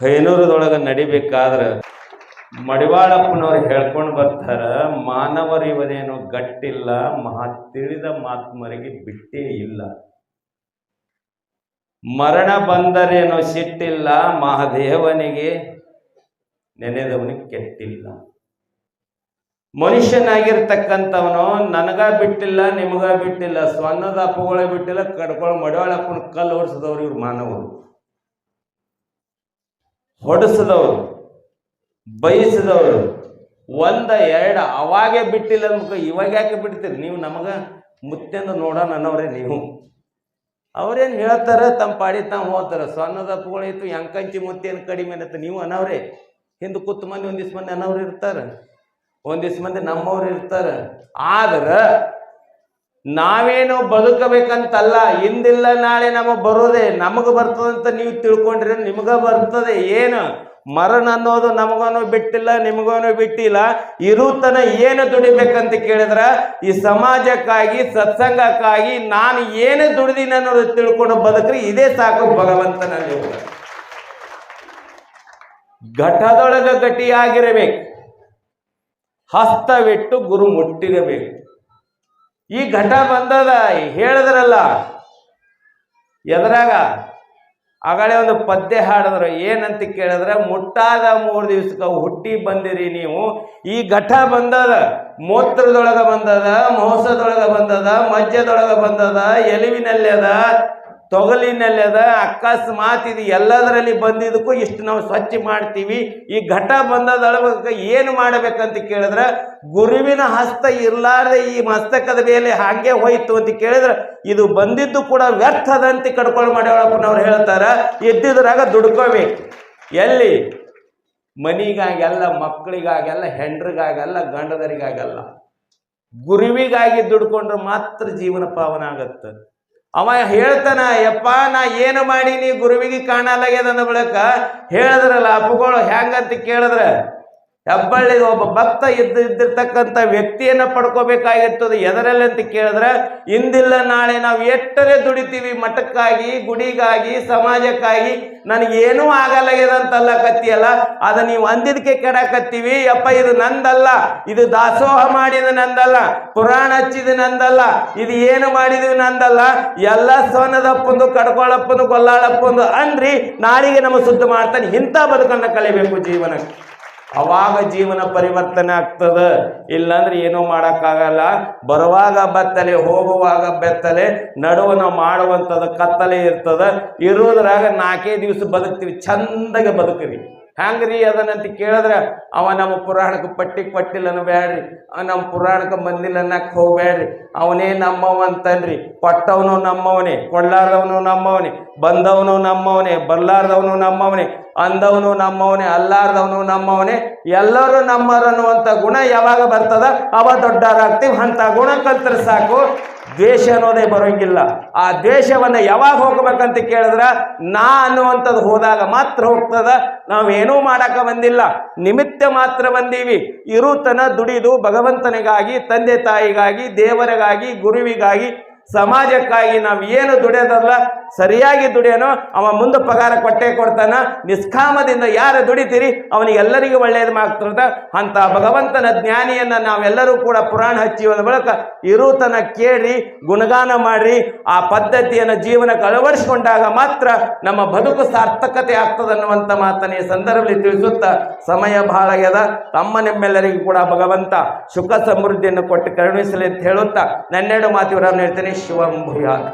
ಕೈನೂರದೊಳಗೆ ನಡಿಬೇಕಾದ್ರೆ ಮಡಿವಾಳಪ್ಪನವ್ರು ಹೇಳ್ಕೊಂಡು ಬರ್ತಾರ ಮಾನವರಿವನೇನು ಗಟ್ಟಿಲ್ಲ, ಮಹಾ ತಿಳಿದ ಮಾತ್ಮರಿಗೆ ಬಿಟ್ಟೇ ಇಲ್ಲ. ಮರಣ ಬಂದರೇನೋ ಸಿಟ್ಟಿಲ್ಲ, ಮಹಾದೇವನಿಗೆ ನೆನೆದವನಿಗೆ ಕೆಟ್ಟಿಲ್ಲ. ಮನುಷ್ಯನಾಗಿರ್ತಕ್ಕಂಥವನು ನನಗ ಬಿಟ್ಟಿಲ್ಲ, ನಿಮಗ ಬಿಟ್ಟಿಲ್ಲ ಸ್ವರ್ಣದ ಅಪ್ಪಗಳೇ ಬಿಟ್ಟಿಲ್ಲ ಕಡ್ಕೊಳ್ಳೋ ಮಡಿವಾಳಪ್ಪನ ಕಲ್ಲು ಓಡಿಸಿದವ್ರು ಇವ್ರು ಮಾನವರು. ಹೊಡೆಸಿದವರು, ಬಯಸಿದವರು, ಒಂದ ಎರಡ ಅವಾಗೆ ಬಿಟ್ಟಿಲ್ಲ ಅನ್ಬೇಕು ಇವಾಗ ಯಾಕೆ ಬಿಡ್ತೀರಿ? ನೀವು ನಮಗ ಮುತ್ತೆಂದ ನೋಡೋಣ ಅನ್ನೋರೇ ನೀವು. ಅವ್ರೇನು ಹೇಳ್ತಾರೆ? ತಮ್ಮ ಪಾಡಿ ತಾವು ಹೋಗ್ತಾರೆ ಸ್ವರ್ಣದ ಅಪ್ಪಗಳೈತು ಎಂಕಂಚಿ ಮುತ್ತೇನು ಕಡಿಮೆ ಅನ್ನತ್ತೆ ನೀವು ಅನ್ನವ್ರೆ. ಹಿಂದೆ ಕೂತ್ ಮಂದಿ ಒಂದಿಷ್ಟು ಮಂದಿ ಅನ್ನೋರು ಇರ್ತಾರೆ. ಒಂದಿಷ್ಟು ಮಂದಿ ನಮ್ಮವ್ರು ಇರ್ತಾರೆ. ಆದ್ರೆ ನಾವೇನು ಬದುಕಬೇಕಂತಲ್ಲ, ಇಂದಿಲ್ಲ ನಾಳೆ ನಮಗೆ ಬರೋದೇ ನಮಗೆ ಬರ್ತದಂತ ನೀವು ತಿಳ್ಕೊಂಡ್ರೆ ನಿಮಗೆ ಬರ್ತದೆ. ಏನು? ಮರಣ ಅನ್ನೋದು ನಮಗೂ ಬಿಟ್ಟಿಲ್ಲ ನಿಮಗೂ ಬಿಟ್ಟಿಲ್ಲ. ಇರುತನ ಏನು ದುಡಿಬೇಕಂತ ಕೇಳಿದ್ರ, ಈ ಸಮಾಜಕ್ಕಾಗಿ, ಸತ್ಸಂಗಕ್ಕಾಗಿ ನಾನು ಏನು ದುಡಿದೀನಿ ಅನ್ನೋದು ತಿಳ್ಕೊಂಡು ಬದುಕ್ರಿ, ಇದೇ ಸಾಕು ಭಗವಂತನ ಘಟದೊಳಗ ಗಟ್ಟಿಯಾಗಿರಬೇಕು. ಹಸ್ತವಿಟ್ಟು ಗುರು ಮುಟ್ಟಿರಬೇಕು ಈ ಘಟ ಬಂದದ ಹೇಳಿದ್ರಲ್ಲ, ಎದ್ರಾಗ ಆಗಳೇ ಒಂದು ಪದ್ಯ ಹಾಡಿದ್ರು. ಏನಂತ ಕೇಳಿದ್ರೆ, ಮುಟ್ಟಾದ ಮೂರು ದಿವ್ಸಕ್ಕೆ ಹುಟ್ಟಿ ಬಂದಿರಿ ನೀವು. ಈ ಘಟ ಬಂದದ, ಮೂತ್ರದೊಳಗ ಬಂದದ, ಮೋಸದೊಳಗ ಬಂದದ, ಮಜ್ಜದೊಳಗ ಬಂದದ, ಎಲುವಿನಲ್ಲಿ ಅದ ತೊಗಲಿನಲ್ಲಿ ಅದ, ಅಕಸ್ಮಾತ್ ಇದು ಎಲ್ಲದರಲ್ಲಿ ಬಂದಿದ್ದಕ್ಕೂ ಇಷ್ಟು ನಾವು ಸ್ವಚ್ಛ ಮಾಡ್ತೀವಿ. ಈ ಘಟ ಬಂದದೊಳಗ ಏನು ಮಾಡಬೇಕಂತ ಕೇಳಿದ್ರೆ, ಗುರುವಿನ ಹಸ್ತ ಇರಲಾರ್ದೆ ಈ ಮಸ್ತಕದ ಮೇಲೆ ಹಾಗೆ ಹೋಯಿತು ಅಂತ ಕೇಳಿದ್ರೆ, ಇದು ಬಂದಿದ್ದು ಕೂಡ ವ್ಯರ್ಥದಂತೆ ಕಡ್ಕೊಂಡು ಮಾಡ್ಯಾಳಪ್ಪನವ್ರು ಹೇಳ್ತಾರೆ, ಎದ್ದಿದ್ರಾಗ ದುಡ್ಕೋಬೇಕು. ಎಲ್ಲಿ? ಮನಿಗಾಗೆಲ್ಲ, ಮಕ್ಕಳಿಗಾಗೆಲ್ಲ, ಹೆಂಡ್ರಿಗಾಗೆಲ್ಲ, ಗಂಡದರಿಗಾಗಲ್ಲ. ಗುರುವಿಗಾಗಿ ದುಡ್ಕೊಂಡ್ರೆ ಮಾತ್ರ ಜೀವನ ಪಾವನ ಆಗತ್ತೆ. ಅವ ಹೇಳ್ತಾನ ಯಪ್ಪ ನಾ ಏನು ಮಾಡೀನಿ ಗುರುವಿಗೆ ಕಾಣಲಾಗ್ಯದ ಅಂದ ಬಳಿಕ ಹೇಳಿದ್ರಲ್ಲ ಅಪ್ಪುಗಳು ಹೆಂಗಂತ ಕೇಳಿದ್ರ? ಹೆಬ್ಬಳ್ಳಿ ಒಬ್ಬ ಭಕ್ತ ಇದ್ದ ಇದ್ದಿರ್ತಕ್ಕಂಥ ವ್ಯಕ್ತಿಯನ್ನ ಪಡ್ಕೋಬೇಕಾಗಿರ್ತದೆ. ಎದರಲ್ಲಿ ಅಂತ ಕೇಳಿದ್ರೆ, ಇಂದಿಲ್ಲ ನಾಳೆ ನಾವು ಎಷ್ಟರೇ ದುಡಿತೀವಿ, ಮಠಕ್ಕಾಗಿ, ಗುಡಿಗಾಗಿ, ಸಮಾಜಕ್ಕಾಗಿ ನನಗೇನೂ ಆಗಲಾಗ್ಯದ ಅಂತಲ್ಲ ಕತ್ತಿಯಲ್ಲ ಅದ ನೀವು ಅಂದಿದ್ದಕ್ಕೆ ಕೆಡಕತ್ತೀವಿ. ಅಪ್ಪ ಇದು ನಂದಲ್ಲ. ಇದು ದಾಸೋಹ ಮಾಡಿದ ನಂದಲ್ಲ. ಪುರಾಣ ಹಚ್ಚಿದ ನಂದಲ್ಲ. ಇದು ಏನು ಮಾಡಿದ್ವಿ ನಂದಲ್ಲ. ಎಲ್ಲ ಸೋನದಪ್ಪಂದು ಕಡ್ಕೊಳ್ಳಪ್ಪಂದು ಗೊಲ್ಲಾಳಪ್ಪಂದು ಅಂದ್ರಿ ನಾಳಿಗೆ ನಮ್ಮ ಸುದ್ದಿ ಮಾಡ್ತಾನೆ. ಇಂಥ ಬದುಕನ್ನು ಕಲಿಬೇಕು ಜೀವನಕ್ಕೆ. ಅವಾಗ ಜೀವನ ಪರಿವರ್ತನೆ ಆಗ್ತದ. ಇಲ್ಲಾಂದ್ರೆ ಏನೂ ಮಾಡೋಕ್ಕಾಗಲ್ಲ. ಬರುವಾಗ ಬೆತ್ತಲೆ, ಹೋಗುವಾಗ ಬೆತ್ತಲೆ ನಡುವನ ಮಾಡುವಂಥದ್ದು ಕತ್ತಲೆ ಇರ್ತದ. ಇರೋದ್ರಾಗ ನಾಲ್ಕೇ ದಿವಸ ಬದುಕ್ತೀವಿ, ಚಂದಗೆ ಬದುಕ್ರಿ ಹ್ಯಾಂಗ್ರಿ ಅದನ್ನಂತ ಕೇಳಿದ್ರೆ, ಅವ ನಮ್ಮ ಪುರಾಣಕ್ಕೆ ಪಟ್ಟಿ ಕೊಟ್ಟಿಲ್ಲನು ಅವ ನಮ್ಮ ಪುರಾಣಕ್ಕೆ ಅನ್ನಕ್ಕೆ ಹೋಗ್ಬೇಡ್ರಿ ಅವನೇ ನಮ್ಮವ ಅಂತನ್ರಿ ಕೊಟ್ಟವನು ನಮ್ಮವನೇ ಕೊಡ್ಲಾರ್ದವನು ನಮ್ಮವನೇ, ಬಂದವನು ನಮ್ಮವನೇ, ಬರ್ಲಾರ್ದವನು ನಮ್ಮವನೇ, ಅಂದವನು ನಮ್ಮವನೇ, ಅಲ್ಲಾರ್ದವನು ನಮ್ಮವನೇ, ಎಲ್ಲರೂ ನಮ್ಮರನ್ನುವಂಥ ಗುಣ ಯಾವಾಗ ಬರ್ತದ, ಅವ ದೊಡ್ಡಾರಾಗ್ತೀವಿ ಅಂಥ ಗುಣ ಕಲ್ತ್ರೆ ಸಾಕು. ದ್ವೇಷ ಅನ್ನೋದೇ ಬರೋಂಗಿಲ್ಲ. ಆ ದ್ವೇಷವನ್ನು ಯಾವಾಗ ಹೋಗ್ಬೇಕಂತ ಕೇಳಿದ್ರೆ ನಾ ಅನ್ನುವಂಥದ್ದು ಹೋದಾಗ ಮಾತ್ರ ಹೋಗ್ತದ. ನಾವೇನೂ ಮಾಡಕ ಬಂದಿಲ್ಲ. ನಿಮಿತ್ತ ಮಾತ್ರ ಬಂದೀವಿ. ಇರುತನ ದುಡಿದು ಭಗವಂತನಿಗಾಗಿ, ತಂದೆ ತಾಯಿಗಾಗಿ, ದೇವರಿಗಾಗಿ, ಗುರುವಿಗಾಗಿ, ಸಮಾಜಕ್ಕಾಗಿ ನಾವು ಏನು ದುಡಿಯೋದಲ್ಲ ಸರಿಯಾಗಿ ದುಡಿಯೋನೋ ಅವ ಮುಂದೆ ಪಗಾರ ಕೊಟ್ಟೆ ಕೊಡ್ತಾನ. ನಿಷ್ಕಾಮದಿಂದ ಯಾರು ದುಡಿತೀರಿ? ಅವನಿಗೆಲ್ಲರಿಗೂ ಒಳ್ಳೆಯದು ಮಾಡ್ತಿರ್ತ ಅಂತ ಭಗವಂತನ ಜ್ಞಾನಿಯನ್ನ ನಾವೆಲ್ಲರೂ ಕೂಡ ಪುರಾಣ ಹಚ್ಚಿ ಹೋದ ಬಳಿಕ ಇರುತನ ಕೇಳಿ, ಗುಣಗಾನ ಮಾಡಿ ಆ ಪದ್ಧತಿಯನ್ನು ಜೀವನಕ್ಕೆ ಅಳವಡಿಸಿಕೊಂಡಾಗ ಮಾತ್ರ ನಮ್ಮ ಬದುಕು ಸಾರ್ಥಕತೆ ಆಗ್ತದನ್ನುವಂಥ ಮಾತನ್ನ ಈ ಸಂದರ್ಭದಲ್ಲಿ ತಿಳಿಸುತ್ತಾ ಸಮಯ ಬಹಳ ಎದ ತಮ್ಮ ನಿಮ್ಮೆಲ್ಲರಿಗೂ ಕೂಡ ಭಗವಂತ ಸುಖ ಸಮೃದ್ಧಿಯನ್ನು ಕೊಟ್ಟು ಕರುಣಿಸಲಿ ಅಂತ ಹೇಳುತ್ತಾ ನನ್ನೆರಡು ಮಾತು ಹೇಳ್ತೇನೆ. ಶಿವಂ ಭೂಯಾತ್.